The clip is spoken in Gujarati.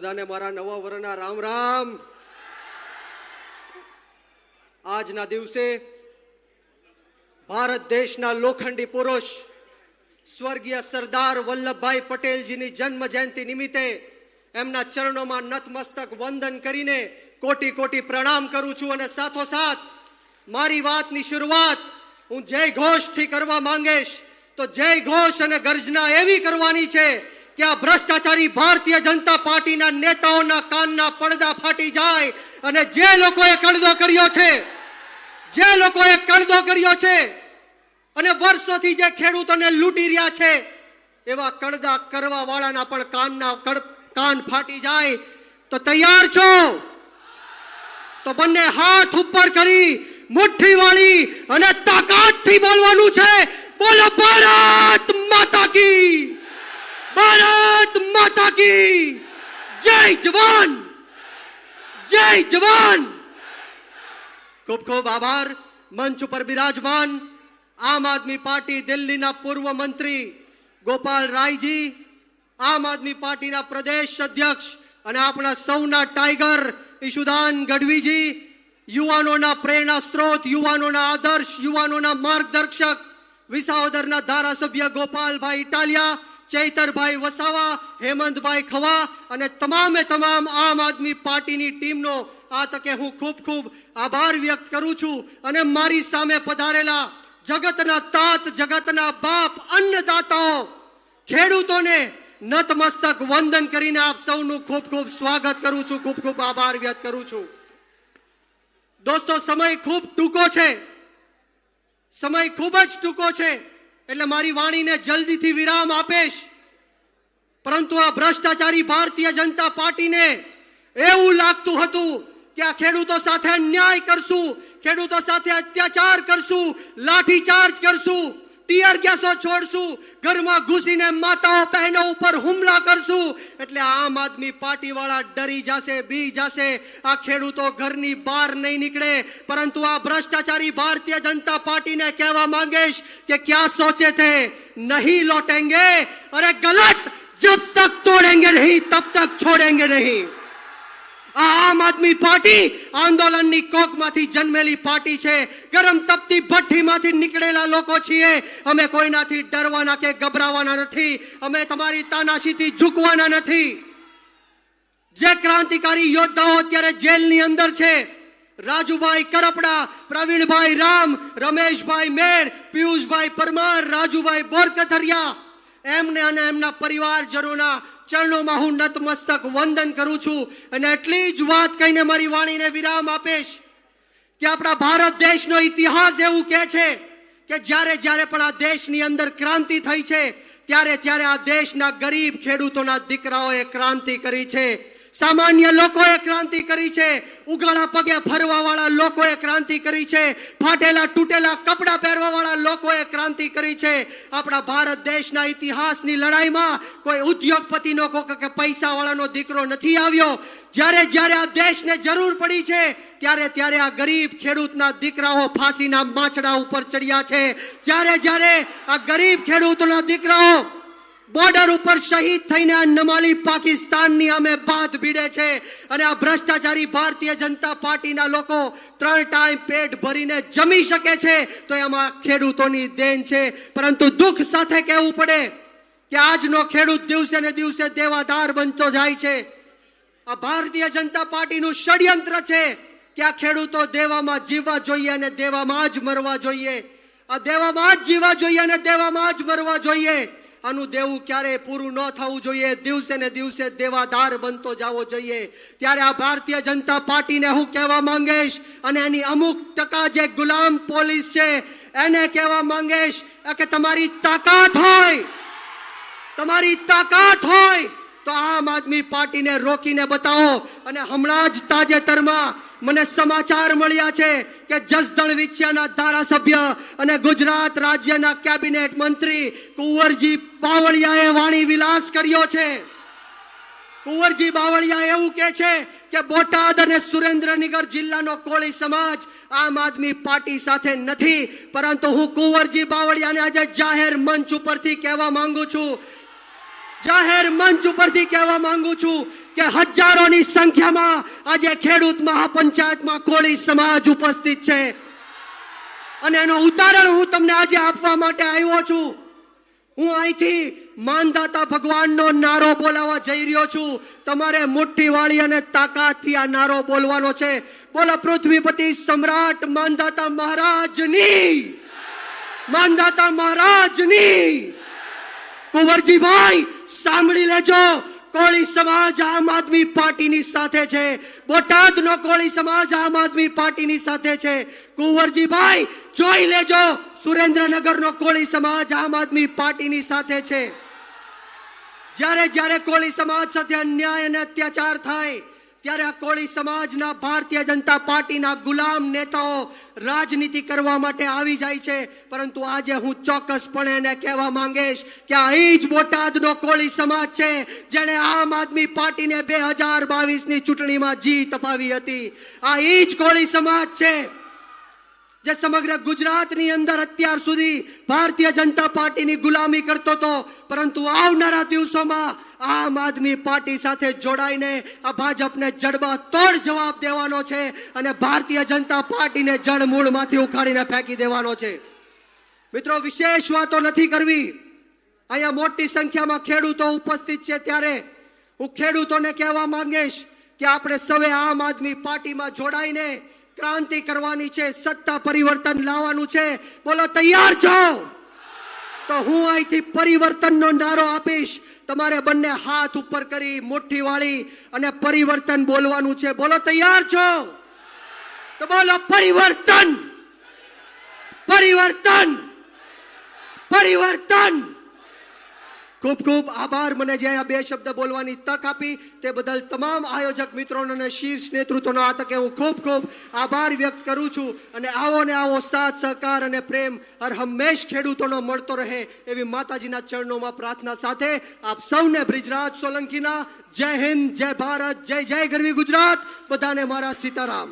બધાને મારા નવા વર્ષના રામ રામ. આજના દિવસે ભારત દેશના લોખંડી પુરુષ સ્વર્ગીય સરદાર વલ્લભભાઈ પટેલજીની જન્મ જયંતિ નિમિત્તે એમના ચરણોમાં નતમસ્તક વંદન કરીને કોટી કોટી પ્રણામ કરું છું અને સાથોસાથ મારી વાતની શરૂઆત હું જય ઘોષથી કરવા માંગીશ. તો જય ઘોષ અને ગર્જના એવી કરવાની છે કે આ ભ્રષ્ટાચારી ભારતીય જનતા પાર્ટીના નેતાઓના કાનના પડદા ફાટી જાય અને જે લોકોએ કડદો કર્યો છે, જે લોકોએ કડદો કર્યો છે અને વર્ષોથી જે ખેડૂતોને લૂંટી રહ્યા છે, એવા કડદા કરવા વાળાના પણ કાનના કાન ફાટી જાય. તો તૈયાર છો? તો બંને હાથ ઉપર કરી મુઠ્ઠી વાળી અને તાકાતથી બોલવાનું છે. બોલો ભારત માતા કી કી જય જવાન! જય જવાન! ખૂબ ખૂબ આભાર, મંચ ઉપર બિરાજમાન, આમ આદમી પાર્ટી દિલ્હીના પૂર્વ મંત્રી ગોપાલ રાયજી, આમ આદમી પાર્ટીના પ્રદેશ અધ્યક્ષ અને આપણા સૌના ટાઈગર ઈશુદાન ગઢવીજી, યુવાનોના પ્રેરણા સ્ત્રોત, યુવાનોના આદર્શ, યુવાનોના માર્ગદર્શક, વિસાવદરના ધારાસભ્ય ગોપાલભાઈ ઇટાલિયા ચૈતરભાઈ વસાવા, હેમંતભાઈ ખવા અને તમામે તમામ આમ આદમી પાર્ટીની ટીમનો આ તકે હું ખૂબ ખૂબ આભાર વ્યક્ત કરું છું અને મારી સામે પધારેલા જગતના તાત, જગતના બાપ, અન્નદાતાઓ, ખેડૂતોને નતમસ્તક વંદન કરીને આપ સૌનું ખૂબ ખૂબ સ્વાગત કરું છું, ખૂબ ખૂબ આભાર વ્યક્ત કરું છું. દોસ્તો, સમય ખૂબ ટૂંકો છે. સમય ખૂબ જ ટૂંકો છે. એટલે મારી વાણીને જલ્દીથી વિરામ આપીશ. પરંતુ આ ભ્રષ્ટાચારી ભારતીય જનતા પાર્ટીને એવું લાગતું હતું કે આ ખેડૂતો સાથે અન્યાય કરશું, ખેડૂતો સાથે અત્યાચાર કરશું, લાઠીચાર્જ કરશું. ટીયર ગેસો છોડશું ઘરમાં ઘૂસીને માતાઓ બહેનો ઉપર હુમલા કરશું એટલે આમ આદમી પાર્ટી વાળા ડરી જશે બી જશે આ ખેડૂતો ઘરની બહાર નહીં નીકળે પરંતુ આ ભ્રષ્ટાચારી ભારતીય જનતા પાર્ટીને કહેવા માંગીશ કે ક્યાં સોચે थे नहीं लौटेंगे अरे गलत जब तक तोड़ेंगे नहीं तब तक छोड़ेंगे नहीं આમ આદમી પાર્ટી આંદોલનની કોકમાંથી જન્મેલી પાર્ટી છે. ગરમ તપતી ભઠ્ઠીમાંથી નીકળેલા લોકો છીએ. અમે કોઈનાથી ડરવાના કે ગભરાવાના નથી. અમે તમારી તાનાશીથી ઝૂકવાના નથી. જે ક્રાંતિકારી યોદ્ધાઓ અત્યારે જેલની અંદર છે, રાજુભાઈ કરપડા, પ્રવીણભાઈ રામ, રમેશભાઈ મેર, પિયુષભાઈ પરમાર, રાજુભાઈ બોરકથરિયા, એમને અને એમના પરિવારજનોના ચરણોમાં હું નતમસ્તક વંદન કરું છું અને એટલી જ વાત કહીને મારી વાણીને વિરામ આપીશ કે આપણા ભારત દેશનો ઇતિહાસ એવું કહે છે કે જ્યારે જ્યારે પણ આ દેશની અંદર ક્રાંતિ થઈ છે, ત્યારે ત્યારે આ દેશના ગરીબ ખેડૂતોના દીકરાઓએ ક્રાંતિ કરી છે. સામાન્ય લોકોએ ક્રાંતિ કરી છે. ઉગાડા પગે ફરવા વાળા લોકોએ ક્રાંતિ કરી છે. ફાટેલા તૂટેલા કપડા પહેરવા વાળા લોકોએ ક્રાંતિ કરી છે. આપણા ભારત દેશના ઇતિહાસની લડાઈમાં કોઈ ઉદ્યોગપતિનો કે પૈસા વાળાનો દીકરો નથી આવ્યો. જ્યારે જ્યારે આ દેશને જરૂર પડી છે, ત્યારે ત્યારે આ ગરીબ ખેડૂતના દીકરાઓ ફાંસીના માછડા ઉપર ચડ્યા છે. જ્યારે જ્યારે આ ગરીબ ખેડૂતોના દીકરાઓ બોર્ડર ઉપર શહીદ થઈને આ નમાલી પાકિસ્તાનની અમે બાદ ભીડે છે અને આ ભ્રષ્ટાચારી ભારતીય જનતા પાર્ટીના લોકો ત્રણ ટાઈમ પેટ ભરીને જમી શકે છે તો એમાં ખેડૂતોની દેન છે. પરંતુ દુઃખ સાથે કહેવું પડે કે આજનો ખેડૂત દિવસે ને દિવસે દેવાદાર બનતો જાય છે. આ ભારતીય જનતા પાર્ટીનું ષડયંત્ર છે કે આ ખેડૂતો દેવામાં જીવવા જોઈએ અને દેવામાં જ મરવા જોઈએ. આ દેવામાં જ જીવવા જોઈએ અને દેવામાં જ મરવા જોઈએ. આનું દેવું ક્યારે પૂરું ન થવું જોઈએ. દિવસે ને દિવસે દેવાદાર બનતો જવો જોઈએ. ત્યારે આ ભારતીય જનતા પાર્ટીને હું કહેવા માંગીશ અને એની અમુક ટકા જે ગુલામ પોલીસ છે, એને કહેવા માંગીશ કે તમારી તાકાત હોય, તમારી તાકાત હોય. તો આમ આદમી પાર્ટીને રોકીને બતાવો અને હમણાં જ તાજેતરમાં મને સમાચાર મળ્યા છે કે જસદણ વિછિયાના ધારાસભ્ય અને ગુજરાત રાજ્યના કેબિનેટ મંત્રી કુંવરજી બાવળિયાએ વાણી વિલાસ કર્યો છે. કુંવરજી બાવળિયા એવું કે છે કે બોટાદ અને સુરેન્દ્રનગર જિલ્લાનો કોળી સમાજ આમ આદમી પાર્ટી સાથે નથી, પરંતુ હું કુંવરજી બાવળિયાને આજે જાહેર મંચ ઉપરથી કહેવા માંગુ છું. જાહેર મંચ ઉપરથી કહેવા માંગુ છું કે હજારોની સંખ્યામાં આજે ખેડૂત મહાપંચાયતમાં કોળી સમાજ ઉપસ્થિત છે. અને એનો ઉદાહરણ હું તમને આજે આપવા માટે આવ્યો છું. હું અહીંથી માનદાતા ભગવાનનો નારો બોલાવવા જઈ રહ્યો છું. તમારે મુઠ્ઠી વાળી અને તાકાતથી આ નારો બોલવાનો છે. બોલો, પૃથ્વીપતિ સમ્રાટ માનદાતા મહારાજની. માનદાતા મહારાજની. કુંવરજીભાઈ, સાંભળી લેજો. કોળી સમાજ આમ આદમી પાર્ટીની સાથે છે. બોટાદનો કોળી સમાજ આમ આદમી પાર્ટીની સાથે છે. કુંવરજીભાઈ, જોઈ લેજો, સુરેન્દ્રનગરનો કોળી સમાજ આમ આદમી પાર્ટીની સાથે છે. જ્યારે જ્યારે કોળી સમાજ સાથે અન્યાય અને અત્યાચાર થાય ત્યારે આ કોળી સમાજના ભારતીય જનતા પાર્ટીના ગુલામ નેતાઓ રાજનીતિ કરવા માટે આવી જાય છે. પરંતુ આજે હું ચોક્કસપણે એને કહેવા માંગીશ કે આ એ જ બોટાદનો કોળી સમાજ છે, જેણે આમ આદમી પાર્ટીને બે હજાર બાવીસની ચૂંટણીમાં જીત અપાવી હતી. આ એ જ કોળી સમાજ છે. જે સમગ્ર ગુજરાતની અંદર અત્યાર સુધી ભારતીય જનતા પાર્ટીની ગુલામી કરતો હતો, પરંતુ આવનારા દિવસોમાં આમ આદમી પાર્ટી સાથે જોડાઈને આ ભાજપને જડબા તોડ જવાબ દેવાનો છે અને ભારતીય જનતા પાર્ટીને જળ મૂળમાંથી ઉખાડીને ફેંકી દેવાનો છે. મિત્રો, વિશેષ વાતો નથી કરવી. અહીંયા મોટી સંખ્યામાં ખેડૂતો ઉપસ્થિત છે ત્યારે હું ખેડૂતોને કહેવા માંગીશ કે આપણે સૌએ આમ આદમી પાર્ટીમાં જોડાઈને ક્રાંતિ કરવાની છે, સત્તા પરિવર્તન લાવવાનું છે. બોલો, તૈયાર છો? તો હું અહીંથી પરિવર્તનનો નારો આપીશ. તમારે બંને હાથ ઉપર કરી મુઠ્ઠી વાળી અને પરિવર્તન બોલવાનું છે. બોલો, તૈયાર છો? તો બોલો, પરિવર્તન! પરિવર્તન! પરિવર્તન! ખૂબ ખૂબ આભાર. મને જે આ બે શબ્દ બોલવાની તક આપી તે બદલ તમામ આયોજક મિત્રોનો અને શીર્ષ નેતૃત્વનો આ તકે હું ખૂબ ખૂબ આભાર વ્યક્ત કરું છું. અને આવો ને આવો સાથ, સહકાર અને પ્રેમ હર હંમેશ ખેડૂતોનો મળતો રહે એવી માતાજીના ચરણોમાં પ્રાર્થના સાથે આપ સૌને બ્રિજરાજ સોલંકીના જય હિન્દ, જય ભારત, જય જય ગરવી ગુજરાત. બધાને મારા સીતારામ.